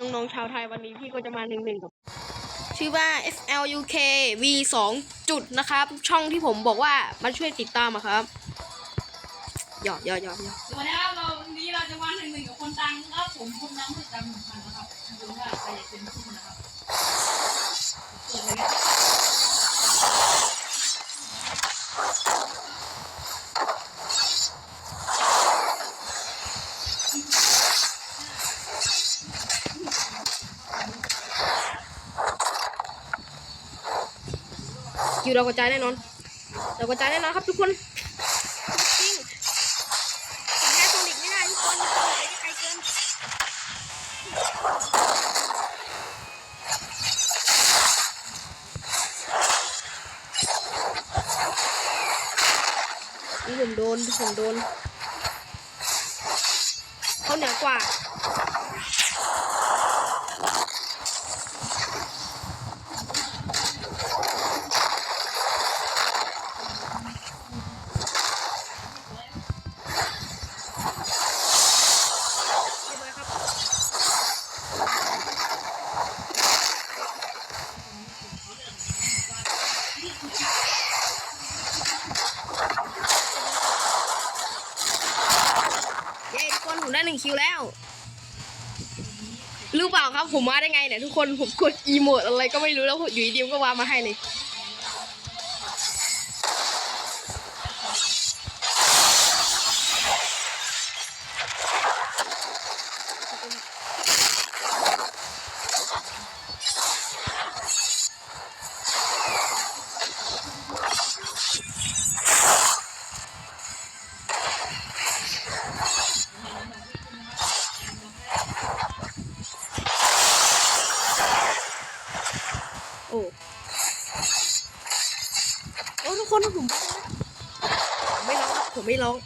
น้องๆชาวไทยวันนี้พี่ก็จะมาหนึ่งหนึ่งกับ ชื่อว่า FLUK V 2จุดนะครับ ช่องที่ผมบอกว่ามาช่วยติดตามอะครับหยอกหยอกหยอกหยอก สวัสดีครับเราวันนี้เราจะมาหนึ่งหนึ่งกับคนดังครับผมคนดังคือดังหนึ่งพันนะครับดูว่าใครจะเป็นผู้นะครับเปิดเลยครับ คิวเรากระจายแน่นอน เรากระจายแน่นอนครับทุกคนจริงผมแพ้โซนิกไม่ได้ทุกคนไม่ได้ไกลเกินนี่ผมโดนผมโดนเขาเหนือกว่า เรียบร้อยครับเย้ทุกคนผมได้หนึ่ งคิวแล้วรู้เปล่าครับผมมาได้ไงเนี่ยทุกคนผมกดอีโมดอะไรก็ไม่รู้แล้วอยู่ดีๆก็วามาให้เลย อ้ทุกคนผมไม่ร้องครับผมไม่ร้อง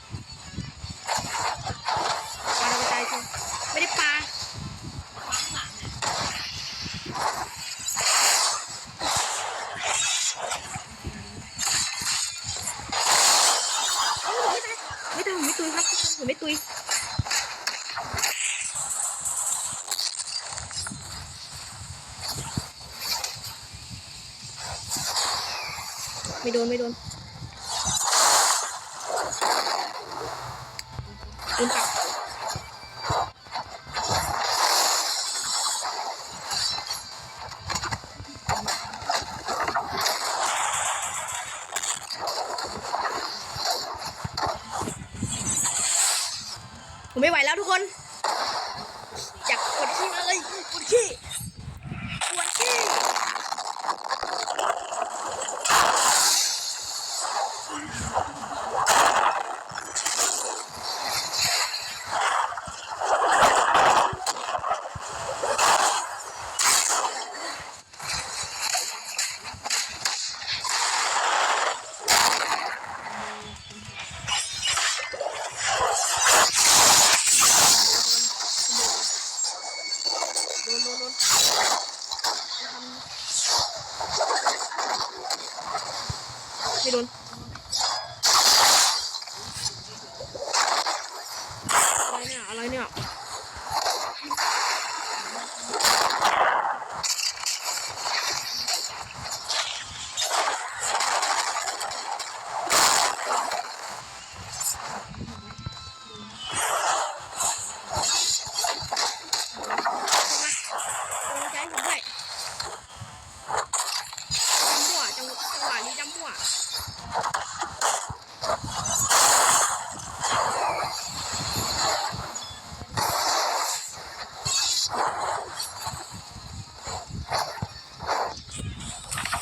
ปลาเราใจจริงไม่ได้ปลาเอ้าไม่ตายไม่ตายผมไม่ตุยครับทุกคนผมไม่ตุย ไม่โดน ไม่โดนโดนจับผมไม่ไหวแล้วทุกคน อยากปวดขี้เลยปวดขี้ปวดขี้ โดนโดนโดนไม่โดนอะไรเนี่ย อะไรเนี่ย กำลังใจให้ผมด้วยจำหัวจังจังหวะนี้จำหัว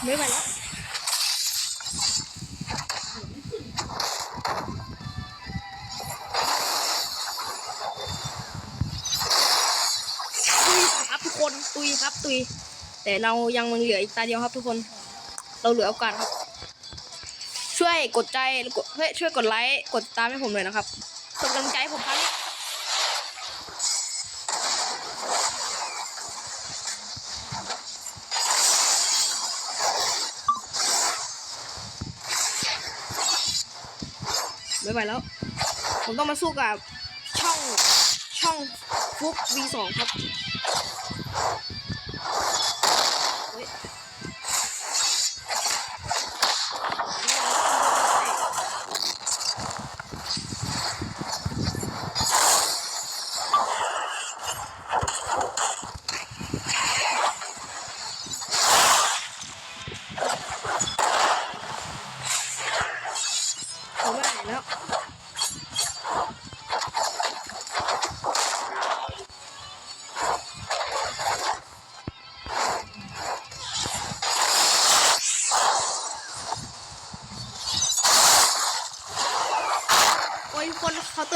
ไม่ไหวแล้วตุยครับทุกคนตุยครับตุย แต่เรายังมันเหลืออีกตาเดียวครับทุกคน เราเหลือโอกาสครับ ช่วยกดใจกดช่วยช่วยกดไลค์กดตามให้ผมหน่อยนะครับเป็นกำลังใจให้ผมครับ ไม่ไหวแล้ว ผมต้องมาสู้กับช่องช่องฟุก V2 ครับ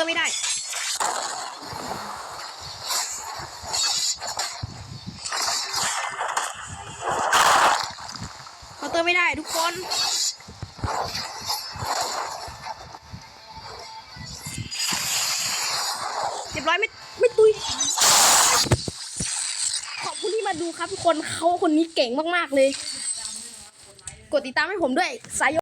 อร์ไม่ได้เคาน์เตอร์ไม่ได้ทุกคนเรียบร้อยไม่ไม่ตุยขอบคุณที่มาดูครับทุกคนเขาคนนี้เก่งมาก ๆ เลย กดติดตามให้ผมด้วยสายโย